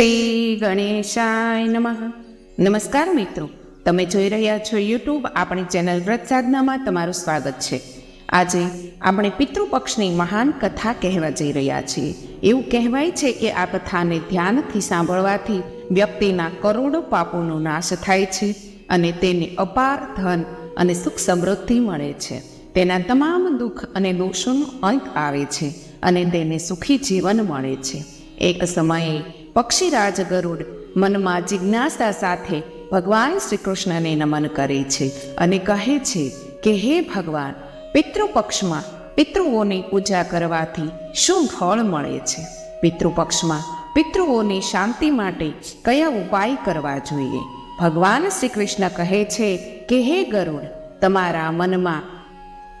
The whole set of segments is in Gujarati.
શ્રી ગણેશાય નમઃ. નમસ્કાર મિત્રો, તમે જોઈ રહ્યા છો યુટ્યુબ આપણી ચેનલ વ્રત સાધનામાં તમારું સ્વાગત છે. આજે આપણે પિતૃપક્ષની મહાન કથા કહેવા જઈ રહ્યા છીએ. એવું કહેવાય છે કે આ કથાને ધ્યાનથી સાંભળવાથી વ્યક્તિના કરોડો પાપોનો નાશ થાય છે અને તેને અપાર ધન અને સુખ સમૃદ્ધિ મળે છે. તેના તમામ દુઃખ અને દોષોનો અંત આવે છે અને તેને સુખી જીવન મળે છે. એક સમયે પક્ષીરાજ ગરુડ મનમાં જિજ્ઞાસા સાથે ભગવાન શ્રી કૃષ્ણને નમન કરે છે અને કહે છે કે, હે ભગવાન, પિતૃપક્ષમાં પિતૃઓની પૂજા કરવાથી શું ફળ મળે છે? પિતૃપક્ષમાં પિતૃઓની શાંતિ માટે કયા ઉપાય કરવા જોઈએ? ભગવાન શ્રી કૃષ્ણ કહે છે કે, હે ગરુડ, તમારા મનમાં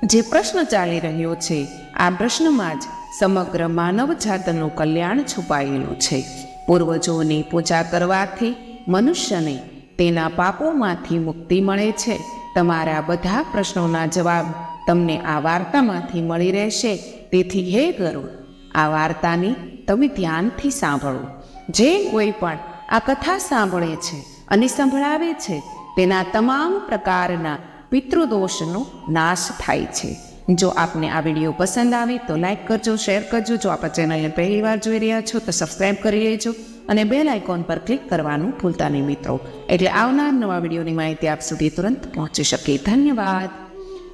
જે પ્રશ્ન ચાલી રહ્યો છે, આ પ્રશ્નમાં જ સમગ્ર માનવ જાતનું કલ્યાણ છુપાયેલું છે. પૂર્વજોની પૂજા કરવાથી મનુષ્યને તેના પાપોમાંથી મુક્તિ મળે છે. તમારા બધા પ્રશ્નોના જવાબ તમને આ વાર્તામાંથી મળી રહેશે. તેથી હે ગરુડ, આ વાર્તાની તમે ધ્યાનથી સાંભળો. જે કોઈ પણ આ કથા સાંભળે છે અને સંભળાવે છે, તેના તમામ પ્રકારના પિતૃદોષનો નાશ થાય છે. જો આપને આ વીડિયો પસંદ આવે તો લાઈક કરજો, શેર કરજો. જો આપણા ચેનલને પહેલી વાર જોઈ રહ્યા છો તો સબસ્ક્રાઈબ કરી લેજો અને બેલ આઇકોન પર ક્લિક કરવાનું ભૂલતા નહીં મિત્રો. એટલે આવનાર નવા વિડીયોની માહિતી આપ સુધી તુરંત પહોંચી શકે. ધન્યવાદ.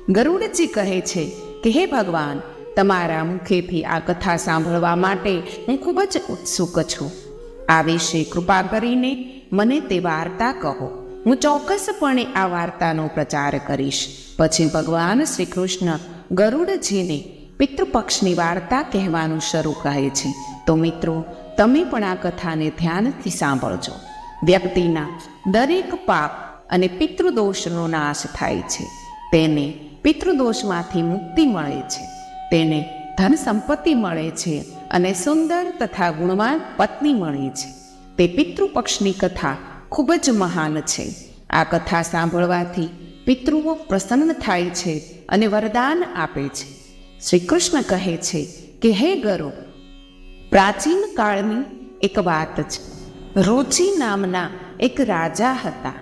ગરુડજી કહે છે કે, હે ભગવાન, તમારા મુખેથી આ કથા સાંભળવા માટે હું ખૂબ જ ઉત્સુક છું. આ વિશે કૃપા કરીને મને તે વાર્તા કહો. હું ચોક્કસપણે આ વાર્તાનો પ્રચાર કરીશ. પછી ભગવાન શ્રી કૃષ્ણ ગરુડજીને પિતૃપક્ષની વાર્તા કહેવાનું શરૂ કહે છે. તો મિત્રો, તમે પણ આ કથાને ધ્યાનથી સાંભળજો. વ્યક્તિના દરેક પાપ અને પિતૃદોષનો નાશ થાય છે. તેને પિતૃદોષમાંથી મુક્તિ મળે છે. તેને ધન સંપત્તિ મળે છે અને સુંદર તથા ગુણવાન પત્ની મળે છે. તે પિતૃપક્ષની કથા ખૂબ જ મહાન છે. આ કથા સાંભળવાથી પિતૃઓ પ્રસન્ન થાય છે અને વરદાન આપે છે. શ્રી કૃષ્ણ કહે છે કે, હે ગરો, પ્રાચીન કાળની એક વાત છે. રોચિ નામના એક રાજા હતા,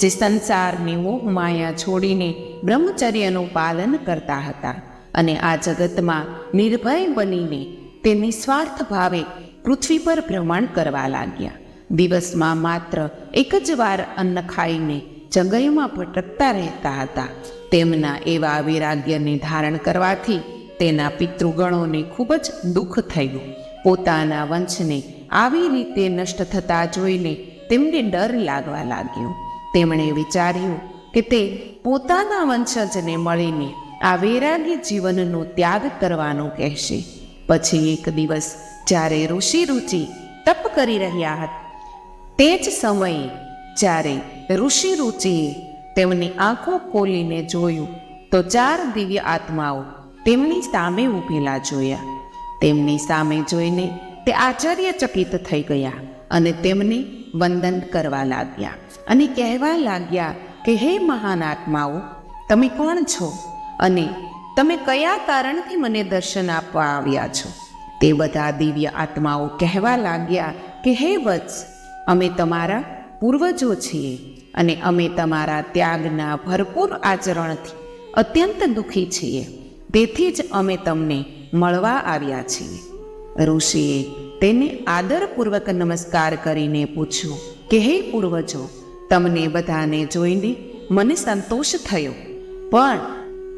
જે સંસારની મોહ માયા છોડીને બ્રહ્મચર્યનું પાલન કરતા હતા અને આ જગતમાં નિર્ભય બનીને તે નિસ્વાર્થ ભાવે પૃથ્વી પર ભ્રમણ કરવા લાગ્યા. દિવસમાં માત્ર એક જ વાર અન્ન ખાઈને જંગલમાં ભટકતા રહેતા હતા. તેમના એવા વૈરાગ્યને ધારણ કરવાથી તેના પિતૃગણોને ખૂબ જ દુઃખ થયું. પોતાના વંશને આવી રીતે નષ્ટ થતા જોઈને તેમને ડર લાગવા લાગ્યો. તેમણે વિચાર્યું કે તે પોતાના વંશજને મળીને આ વૈરાગ્ય જીવનનો ત્યાગ કરવાનો કહેશે. પછી એક દિવસ જ્યારે ઋષિ રુચિ તપ કરી રહ્યા હતા, તે જ સમયે જ્યારે ઋષિ રુચિએ તેમની આંખો ખોલીને જોયું તો ચાર દિવ્ય આત્માઓ તેમની સામે ઊભેલા જોયા. તેમની સામે જોઈને તે આશ્ચર્યચકિત થઈ ગયા અને તેમને વંદન કરવા લાગ્યા અને કહેવા લાગ્યા કે, હે મહાન આત્માઓ, તમે કોણ છો અને તમે કયા કારણથી મને દર્શન આપવા આવ્યા છો? તે બધા દિવ્ય આત્માઓ કહેવા લાગ્યા કે, હે વત્સ, અમે તમારા પૂર્વજો છીએ અને અમે તમારા ત્યાગના ભરપૂર આચરણથી અત્યંત દુઃખી છીએ. તેથી જ અમે તમને મળવા આવ્યા છીએ. ઋષિએ તેને આદરપૂર્વક નમસ્કાર કરીને પૂછ્યું, કે હે પૂર્વજો, તમને બધાને જોઈને મને સંતોષ થયો. પણ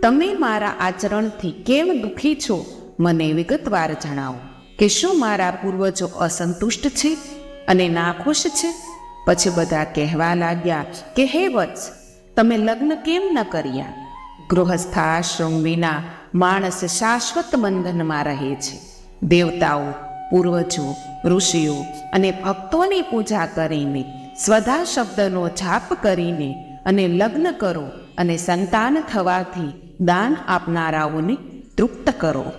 તમે મારા આચરણથી કેમ દુઃખી છો? મને વિગતવાર જણાવો, કે શું મારા પૂર્વજો અસંતુષ્ટ છે અને નાખુશ છે? પછી બધા કહેવા લાગ્યા કે, હે વત્સ, તમે લગ્ન કેમ ન કર્યા? ગૃહસ્થાશ્રમ વિના માણસ શાશ્વત બંધનમાં રહે છે. દેવતાઓ, પૂર્વજો, ઋષિઓ અને ભક્તોની પૂજા કરીને, સ્વધા શબ્દનો જાપ કરીને અને લગ્ન કરો અને સંતાન થવાથી દાન આપનારાઓને તૃપ્ત કરો.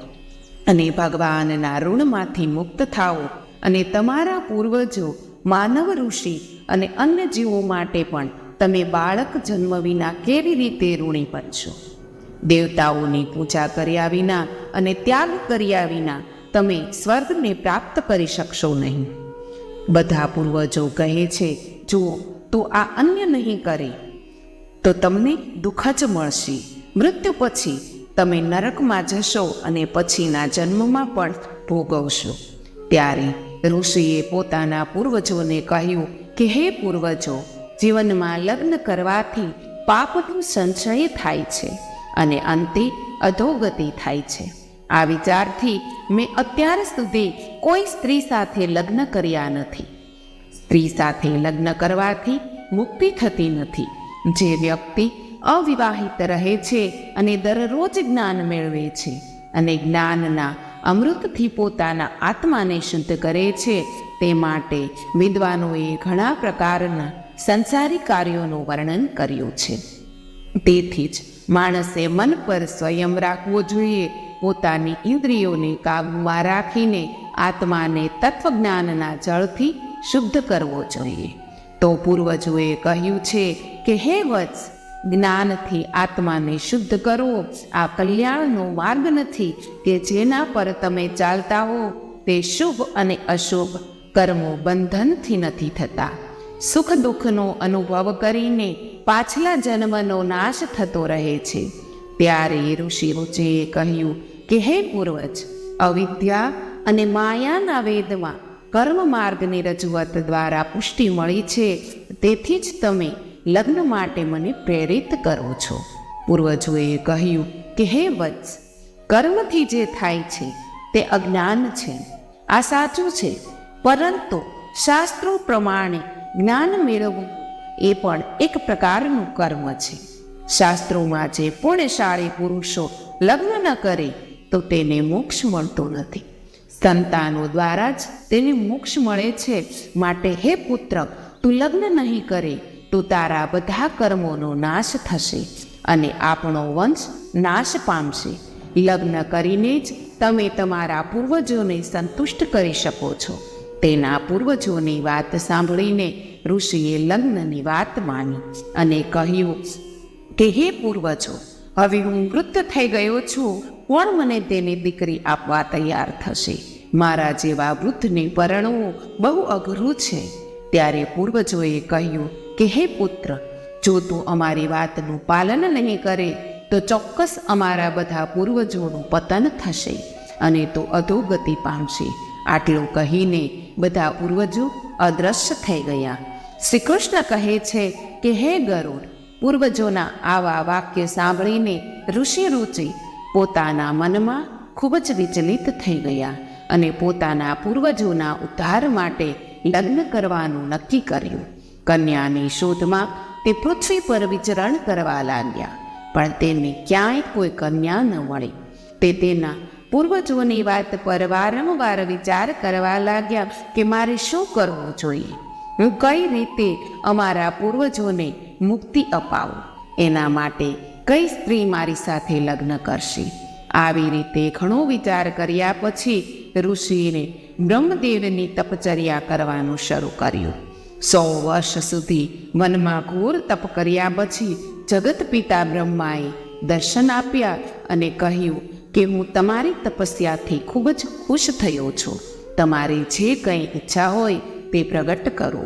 અને ભગવાનના ઋણમાંથી મુક્ત થાઓ અને તમારા પૂર્વજો માનવ ઋષિ અને અન્ય જીવો માટે પણ તમે બાળક જન્મ વિના કેવી રીતે ઋણી બનશો? દેવતાઓની પૂજા કર્યા વિના અને ત્યાગ કર્યા વિના તમે સ્વર્ગને પ્રાપ્ત કરી શકશો નહીં. બધા પૂર્વજો કહે છે, જુઓ, તો આ અન્ય નહીં કરે. તો તમને દુઃખ જ મળશે. મૃત્યુ પછી તમે નરકમાં જશો અને પછીના જન્મમાં પણ ભોગવશો. ત્યારે ઋષિએ પોતાના પૂર્વજોને કહ્યું કે, હે પૂર્વજો, જીવનમાં લગ્ન કરવાથી પાપનું સંચય થાય છે અને અંતે અધોગતિ થાય છે. આ વિચારથી મેં અત્યાર સુધી કોઈ સ્ત્રી સાથે લગ્ન કર્યા નથી. સ્ત્રી સાથે લગ્ન કરવાથી મુક્તિ થતી નથી. જે વ્યક્તિ અવિવાહિત રહે છે અને દરરોજ જ્ઞાન મેળવે છે અને જ્ઞાનના અમૃતથી પોતાના આત્માને શુદ્ધ કરે છે, તે માટે વિદ્વાનોએ ઘણા પ્રકારના સંસારી કાર્યોનું વર્ણન કર્યું છે. તેથી જ માણસે મન પર સ્વયં રાખવો જોઈએ, પોતાની ઇન્દ્રિયોને કાબૂમાં રાખીને આત્માને તત્વજ્ઞાનના જળથી શુદ્ધ કરવો જોઈએ. તો પૂર્વજોએ કહ્યું છે કે, હે વત્સ જ્ઞાનથી આત્માને શુદ્ધ કરવો આ કલ્યાણનો માર્ગ નથી કે જેના પર તમે ચાલતા હો. તે શુભ અને અશુભ કર્મો બંધનથી નથી થતા. સુખ દુઃખનો અનુભવ કરીને પાછલા જન્મનો નાશ થતો રહે છે. ત્યારે ઋષિ રુચિએ કહ્યું કે, હે પૂર્વજ, અવિદ્યા અને માયાના વેદમાં કર્મ માર્ગની રજૂઆત દ્વારા પુષ્ટિ મળી છે. તેથી જ તમે લગ્ન માટે મને પ્રેરિત કરો છો. પૂર્વજોએ કહ્યું કે, હે વત્સ, કર્મથી જે થાય છે, તે અજ્ઞાન છે. આ સાચું છે, પરંતુ શાસ્ત્રો પ્રમાણે જ્ઞાન મેળવવું એ પણ એક પ્રકારનું કર્મ છે. શાસ્ત્રોમાં જે પુણ્યશાળી પુરુષો લગ્ન ન કરે, તો તેને મોક્ષ મળતો નથી. સંતાનો દ્વારા જ તેને મોક્ષ મળે છે. માટે હે પુત્ર, તું લગ્ન નહીં કરે તો તારા બધા કર્મોનો નાશ થશે અને આપણો વંશ નાશ પામશે. લગ્ન કરીને જ તમે તમારા પૂર્વજોને સંતુષ્ટ કરી શકો છો. તેના પૂર્વજોની વાત સાંભળીને ઋષિએ લગ્નની વાત માની અને કહ્યું, કે હે પૂર્વજો, હવે હું વૃદ્ધ થઈ ગયો છું. કોણ મને તેની દીકરી આપવા તૈયાર થશે? મારા જેવા વૃદ્ધને પરણવું બહુ અઘરું છે. ત્યારે પૂર્વજોએ કહ્યું કે, હે પુત્ર, જો તું અમારી વાતનું પાલન નહીં કરે, તો ચોક્કસ અમારા બધા પૂર્વજોનું પતન થશે અને તો અધોગતિ પામશે. આટલું કહીને બધા પૂર્વજો અદ્રશ્ય થઈ ગયા. શ્રી કૃષ્ણ કહે છે કે, હે ગરુડ, પૂર્વજોના આવા વાક્ય સાંભળીને ઋષિ રુચિ પોતાના મનમાં ખૂબ જ વિચલિત થઈ ગયા અને પોતાના પૂર્વજોના ઉદ્ધાર માટે લગ્ન કરવાનું નક્કી કર્યું. કન્યાની શોધમાં તે પૃથ્વી પર વિચરણ કરવા લાગ્યા, પણ તેને ક્યાંય કોઈ કન્યા ન મળી. તે તેના પૂર્વજોની વાત પર વારંવાર વિચાર કરવા લાગ્યા કે મારે શું કરવું જોઈએ? હું કઈ રીતે અમારા પૂર્વજોને મુક્તિ અપાવું? એના માટે કઈ સ્ત્રી મારી સાથે લગ્ન કરશે? આવી રીતે ઘણો વિચાર કર્યા પછી ઋષિને બ્રહ્મદેવની તપચર્યા કરવાનું શરૂ કર્યું. સો વર્ષ સુધી વનમાં ઘોર તપ કર્યા પછી જગત પિતા બ્રહ્માએ દર્શન આપ્યા અને કહ્યું કે હું તમારી તપસ્યાથી ખૂબ જ ખુશ થયો છું. તમારી જે કંઈ ઈચ્છા હોય તે પ્રગટ કરો.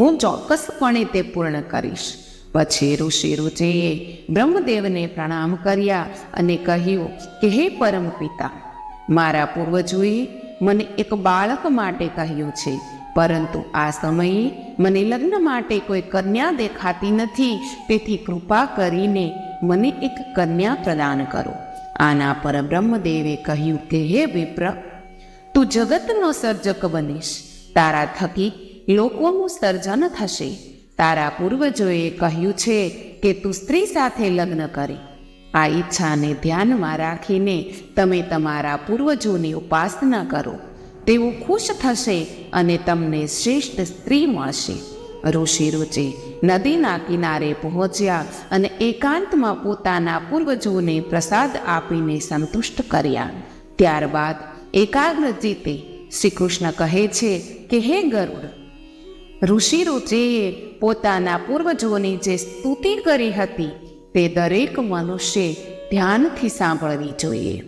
હું ચોક્કસપણે તે પૂર્ણ કરીશ. પછી ઋષિ રુચિએ બ્રહ્મદેવને પ્રણામ કર્યા અને કહ્યું કે, હે પરમ પિતા મારા પૂર્વજોએ મને એક બાળક માટે કહ્યું છે. પરંતુ આ સમયે મને લગ્ન માટે કોઈ કન્યા દેખાતી નથી. તેથી કૃપા કરીને મને એક કન્યા પ્રદાન કરો. આના પર બ્રહ્મદેવે કહ્યું કે હે વિપ્ર, તું જગતનો સર્જક બનીશ. તારા થકી લોકોનું સર્જન થશે. તારા પૂર્વજોએ કહ્યું છે કે તું સ્ત્રી સાથે લગ્ન કરે. આ ઈચ્છાને ધ્યાનમાં રાખીને તમે તમારા પૂર્વજોની ઉપાસના કરો. તેઓ ખુશ થશે અને તમને શ્રેષ્ઠ સ્ત્રી મળશે. ઋષિ રુચિ નદીના કિનારે પહોંચ્યા અને એકાંતમાં પોતાના પૂર્વજોને પ્રસાદ આપીને સંતુષ્ટ કર્યા. ત્યારબાદ એકાગ્ર જીતે શ્રી કૃષ્ણ કહે છે કે, હે ગરુડ, ઋષિ રુચિએ પોતાના પૂર્વજોની જે સ્તુતિ કરી હતી તે દરેક મનુષ્ય ધ્યાનથી સાંભળવી જોઈએ.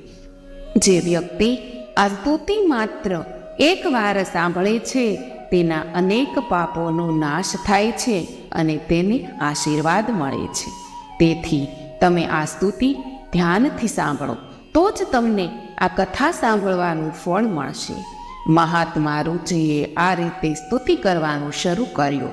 જે વ્યક્તિ આ સ્તુતિ માત્ર એકવાર સાંભળે છે, તેના અનેક પાપોનો નાશ થાય છે અને તેને આશીર્વાદ મળે છે. તેથી તમે આ સ્તુતિ ધ્યાનથી સાંભળો, તો જ તમને આ કથા સાંભળવાનું ફળ મળશે. મહાત્મા રુચિએ આ રીતે સ્તુતિ કરવાનું શરૂ કર્યું.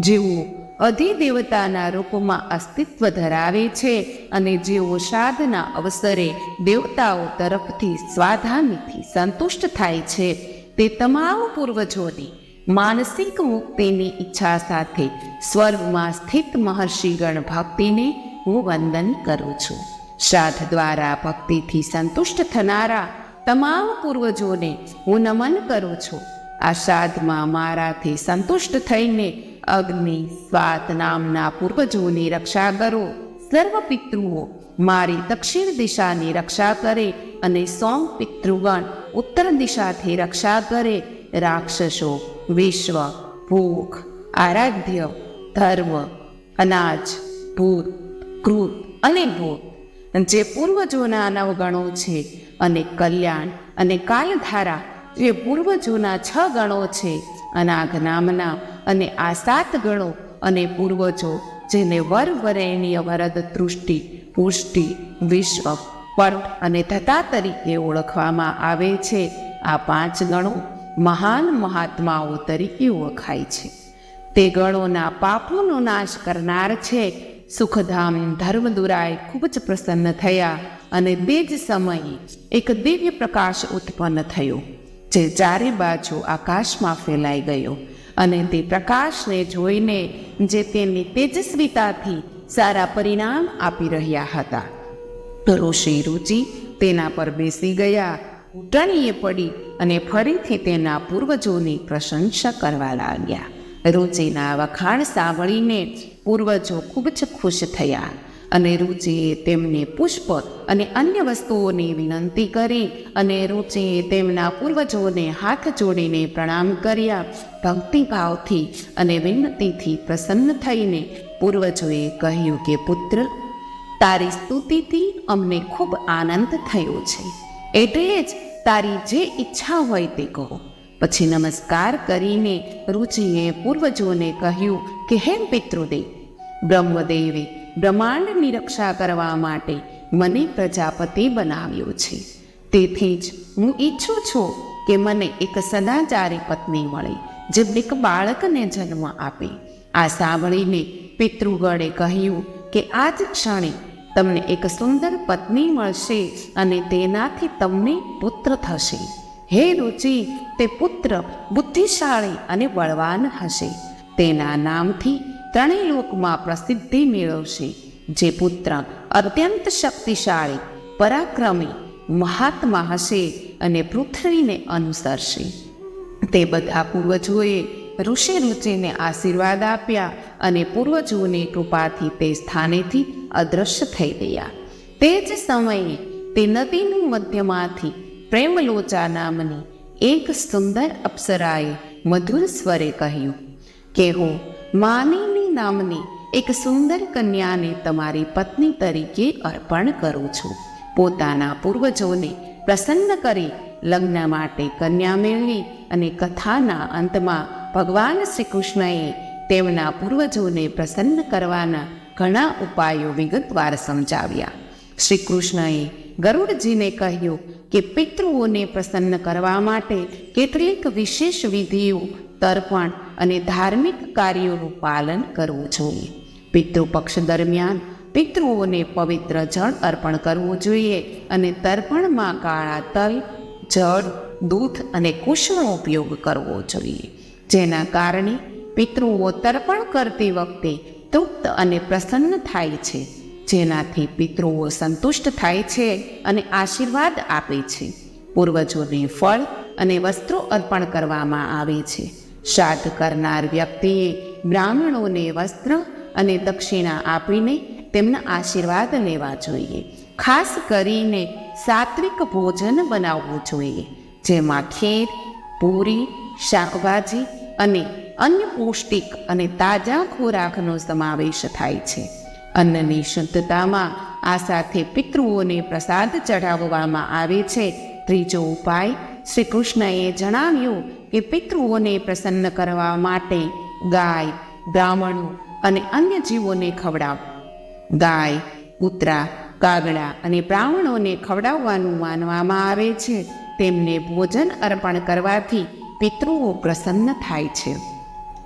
જેઓ અધિદેવતાના રૂપમાં અસ્તિત્વ ધરાવે છે અને જેઓ શ્રાદ્ધના અવસરે દેવતાઓ તરફથી સ્વાધામીથી સંતુષ્ટ થાય છે, તે તમામ પૂર્વજોની માનસિક મુક્તિની ઈચ્છા સાથે સ્વર્ગમાં સ્થિત મહર્ષિગણ ભક્તિને હું વંદન કરું છું. શ્રાદ્ધ દ્વારા ભક્તિથી સંતુષ્ટ થનારા તમામ પૂર્વજોને હું નમન કરું છું. આ શ્રાદ્ધમાં મારાથી સંતુષ્ટ થઈને અગ્નિ સ્વાત નામના પૂર્વજોની રક્ષા કરો. સર્વ પિતૃઓ મારી દક્ષિણ દિશાની રક્ષા કરે અને સોમ પિતૃગણ ઉત્તર દિશાથી રક્ષા કરે. રાક્ષસો, વિશ્વ, ભૂખ, આરાધ્ય, ધર્મ, અનાજ, ભૂત કૃત અને ભૂત, જે પૂર્વજોના નવગણો છે અને કલ્યાણ અને કાલધારા, જે પૂર્વજોના છ ગણો છે. અનાઘ નામના અને આ સાત ગણો અને પૂર્વજો, જેને વર વરેણ્ય વરદ તૃષ્ટિ, પુષ્ટિ, વિશ્વ, પટ અને તથા તરીકે ઓળખવામાં આવે છે, આ પાંચ ગણો મહાન મહાત્માઓ તરીકે ઓળખાય છે. તે ગણોના પાપોનો નાશ કરનાર છે. સુખધામ ધર્મદુરાય ખૂબ જ પ્રસન્ન થયા અને તે જ સમયે એક દિવ્ય પ્રકાશ ઉત્પન્ન થયો. જે ચારે બાજુ આકાશમાં ફેલાઈ ગયો અને તે પ્રકાશને જોઈને જે તેની તેજસ્વીતાથી સારા પરિણામ આપી રહ્યા હતા. ઋષિ રુચિ તેના પર બેસી ગયા, ઉટણીએ પડી અને ફરીથી તેના પૂર્વજોની પ્રશંસા કરવા લાગ્યા. રુચિના વખાણ સાંભળીને પૂર્વજો ખૂબ જ ખુશ થયા. અને રુચિએ તેમને પુષ્પ અને અન્ય વસ્તુઓની વિનંતી કરી અને રુચિએ તેમના પૂર્વજોને હાથ જોડીને પ્રણામ કર્યા. ભક્તિભાવથી અને વિનંતીથી પ્રસન્ન થઈને પૂર્વજોએ કહ્યું કે, પુત્ર, તારી સ્તુતિથી અમને ખૂબ આનંદ થયો છે. એટલે જ તારી જે ઈચ્છા હોય તે કહો. પછી નમસ્કાર કરીને રુચિએ પૂર્વજોને કહ્યું કે, હે પિતૃદેવ બ્રહ્મદેવે બ્રહ્માંડની રક્ષા કરવા માટે મને પ્રજાપતિ બનાવ્યો છે. તેથી જ હું ઈચ્છું છું કે મને એક સદાચારી પત્ની મળે, જે એક બાળકને જન્મ આપે. આ સાંભળીને પિતૃગણે કહ્યું કે આ જ ક્ષણે તમને એક સુંદર પત્ની મળશે અને તેનાથી તમને પુત્ર થશે. હે રુચિ, તે પુત્ર બુદ્ધિશાળી અને બળવાન હશે. તેના નામથી ત્રણેય લોકમાં પ્રસિદ્ધિ મેળવશે. જે પુત્ર અત્યંત શક્તિશાળી, પરાક્રમી, મહાત્મા હશે અને પૃથ્વીને અનુસરશે. તે બધા પૂર્વજોએ ઋષિ રુચિને આશીર્વાદ આપ્યા અને પૂર્વજોની કૃપાથી તે સ્થાનેથી અદૃશ્ય થઈ ગયા. તે જ સમયે તે નદીની મધ્યમાંથી પ્રેમલોચા નામની એક સુંદર અપ્સરાએ મધુર સ્વરે કહ્યું, કે હું માનિની નામની એક સુંદર કન્યાને તમારી પત્ની તરીકે અર્પણ કરું છું. પોતાના પૂર્વજોને પ્રસન્ન કરી લગ્ન માટે કન્યા મેળવી અને કથાના અંતમાં ભગવાન શ્રી કૃષ્ણએ તેમના પૂર્વજોને પ્રસન્ન કરવાના ઘણા ઉપાયો વિગતવાર સમજાવ્યા. શ્રી કૃષ્ણએ ગરુડજીને કહ્યું કે પિતૃઓને પ્રસન્ન કરવા માટે કેટલીક વિશેષ વિધિઓ તર્પણ અને ધાર્મિક કાર્યોનું પાલન કરવું જોઈએ. પિતૃપક્ષ દરમિયાન પિતૃઓને પવિત્ર જળ અર્પણ કરવું જોઈએ અને તર્પણમાં કાળા તલ, જળ, દૂધ અને કુશનો ઉપયોગ કરવો જોઈએ. જેના કારણે પિતૃઓ તર્પણ કરતી વખતે તૃપ્ત અને પ્રસન્ન થાય છે. જેનાથી પિતૃઓ સંતુષ્ટ થાય છે અને આશીર્વાદ આપે છે. પૂર્વજોને ફળ અને વસ્ત્રો અર્પણ કરવામાં આવે છે. શ્રાદ્ધ કરનાર વ્યક્તિએ બ્રાહ્મણોને વસ્ત્ર અને દક્ષિણા આપીને તેમના આશીર્વાદ લેવા જોઈએ. ખાસ કરીને સાત્વિક ભોજન બનાવવું જોઈએ, જેમાં ખીર, પૂરી, શાકભાજી અને અન્ય પૌષ્ટિક અને તાજા ખોરાકનો સમાવેશ થાય છે. અન્નની શુદ્ધતામાં આ સાથે પિતૃઓને પ્રસાદ ચઢાવવામાં આવે છે. ત્રીજો ઉપાય શ્રી કૃષ્ણએ જણાવ્યું કે પિતૃઓને પ્રસન્ન કરવા માટે ગાય, બ્રાહ્મણો અને અન્ય જીવોને ખવડાવ. ગાય, કૂતરા, કાગડા અને બ્રાહ્મણોને ખવડાવવાનું માનવામાં આવે છે. તેમને ભોજન અર્પણ કરવાથી પિતૃઓ પ્રસન્ન થાય છે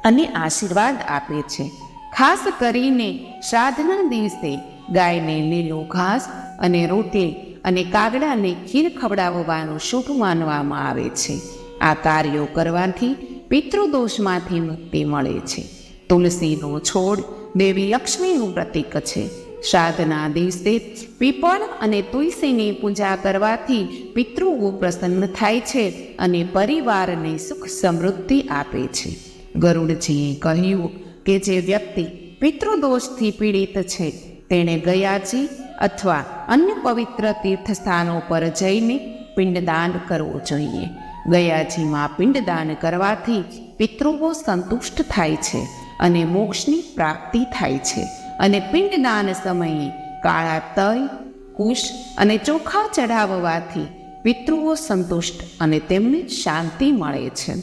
અને આશીર્વાદ આપે છે. ખાસ કરીને શ્રાદ્ધના દિવસે ગાયને લીલો ઘાસ અને રોટલી અને કાગડાને ખીર ખવડાવવાનું શુભ માનવામાં આવે છે. આ કાર્યો કરવાથી પિતૃદોષમાંથી મુક્તિ મળે છે. તુલસીનો છોડ દેવી લક્ષ્મીનું પ્રતીક છે. શ્રાદ્ધના દિવસે પીપળ અને તુલસીની પૂજા કરવાથી પિતૃઓ પ્રસન્ન થાય છે અને પરિવારને સુખ સમૃદ્ધિ આપે છે. ગરુડજીએ કહ્યું કે જે વ્યક્તિ પિતૃદોષથી પીડિત છે, તેણે ગયાજી અથવા અન્ય પવિત્ર તીર્થસ્થાનો પર જઈને પિંડદાન કરવું જોઈએ. ગયાજીમાં પિંડદાન કરવાથી પિતૃઓ સંતુષ્ટ થાય છે અને મોક્ષની પ્રાપ્તિ થાય છે. અને પિંડદાન સમયે કાળા તય કુશ અને ચોખા ચઢાવવાથી પિતૃઓ સંતુષ્ટ અને તેમને શાંતિ મળે છે.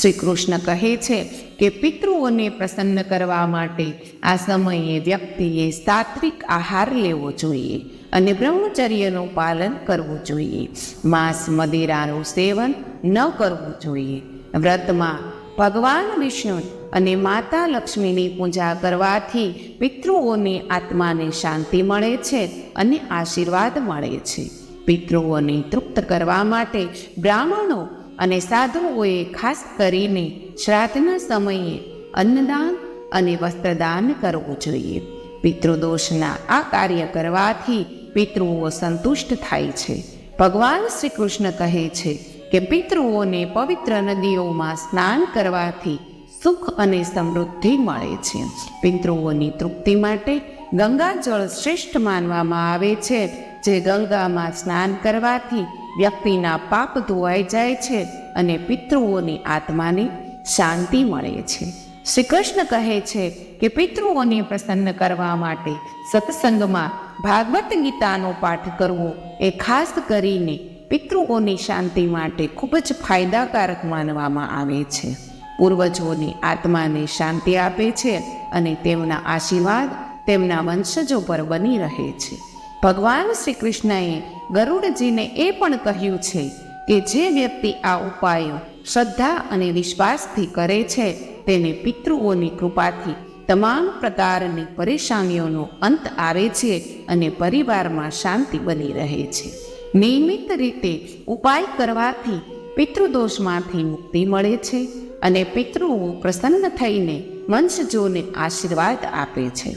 શ્રી કૃષ્ણ કહે છે કે પિતૃઓને પ્રસન્ન કરવા માટે આ સમયે વ્યક્તિએ સાત્વિક આહાર લેવો જોઈએ. અને બ્રહ્મચર્યનું પાલન કરવું જોઈએ. માંસ, મદિરાનું સેવન ન કરવું જોઈએ. વ્રતમાં ભગવાન વિષ્ણુ અને માતા લક્ષ્મીની પૂજા કરવાથી પિતૃઓની આત્માને શાંતિ મળે છે અને આશીર્વાદ મળે છે. પિતૃઓને તૃપ્ત કરવા માટે બ્રાહ્મણો અને સાધુઓએ ખાસ કરીને શ્રાદ્ધના સમયે અન્નદાન અને વસ્ત્રદાન કરવું જોઈએ. પિતૃદોષના આ કાર્ય કરવાથી પિતૃઓ સંતુષ્ટ થાય છે. ભગવાન શ્રી કૃષ્ણ કહે છે કે પિતૃઓને પવિત્ર નદીઓમાં સ્નાન કરવાથી સુખ અને સમૃદ્ધિ મળે છે. પિતૃઓની તૃપ્તિ માટે ગંગાજળ શ્રેષ્ઠ માનવામાં આવે છે. જે ગંગામાં સ્નાન કરવાથી વ્યક્તિના પાપ ધોવાઈ જાય છે અને પિતૃઓની આત્માને શાંતિ મળે છે. શ્રી કૃષ્ણ કહે છે કે પિતૃઓને પ્રસન્ન કરવા માટે સત્સંગમાં ભાગવત ગીતાનો પાઠ કરવો એ ખાસ કરીને પિતૃઓની શાંતિ માટે ખૂબ જ ફાયદાકારક માનવામાં આવે છે. પૂર્વજોની આત્માને શાંતિ આપે છે અને તેમના આશીર્વાદ તેમના વંશજો પર બની રહે છે. ભગવાન શ્રી કૃષ્ણએ ગરુડજીને એ પણ કહ્યું છે કે જે વ્યક્તિ આ ઉપાયો શ્રદ્ધા અને વિશ્વાસથી કરે છે, તેને પિતૃઓની કૃપાથી તમામ પ્રકારની પરેશાનીઓનો અંત આવે છે અને પરિવારમાં શાંતિ બની રહે છે. નિયમિત રીતે ઉપાય કરવાથી પિતૃદોષમાંથી મુક્તિ મળે છે અને પિતૃઓ પ્રસન્ન થઈને વંશજોને આશીર્વાદ આપે છે.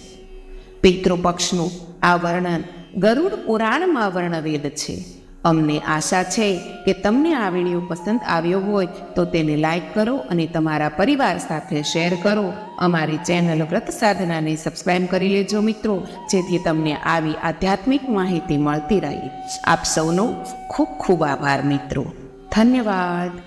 પિતૃપક્ષનું આ વર્ણન ગરુડ પુરાણમાં વર્ણવેલ છે. અમને આશા છે કે તમને આ વીડિયો પસંદ આવ્યો હોય તો તેને લાઇક કરો અને તમારા પરિવાર સાથે શેર કરો. અમારી ચેનલ વ્રત સાધનાને સબસ્ક્રાઈબ કરી લેજો મિત્રો, જેથી તમને આવી આધ્યાત્મિક માહિતી મળતી રહે. આપ સૌનો ખૂબ ખૂબ આભાર મિત્રો. ધન્યવાદ.